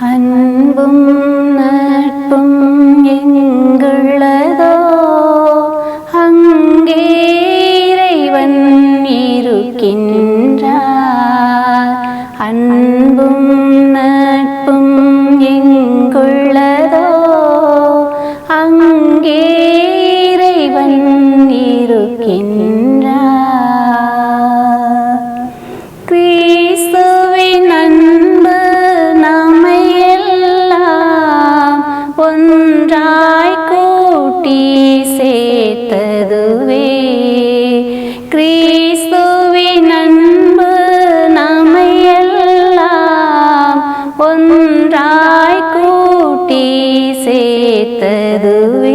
அன்பும் நட்பும் எங்குள்ளதோ? அங்கே இறைவன் இருக்கின்ற ದುಃಖಿತದುವೆ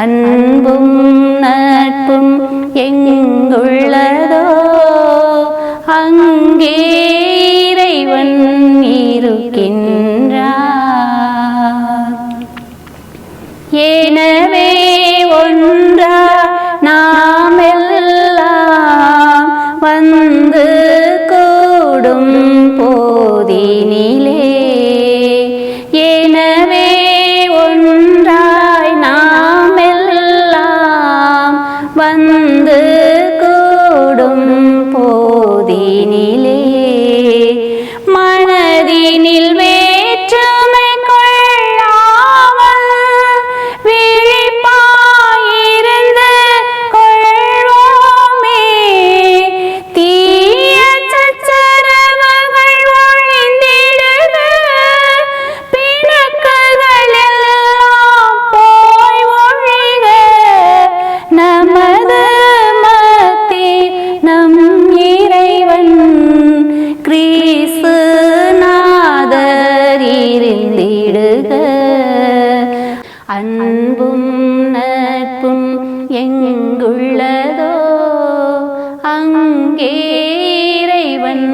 அன்பும் நட்பும் எங்குள்ளதோ அங்கே இறைவன் இருக்கின்றார். எனவே ஒன்றா நாம் எல்லாம் வந்து கூடும் வந்து கூடும் போதினிலே மனதினில் பெருக அன்பும் நட்பும் எங்குள்ளதோ? அங்கே இறைவன்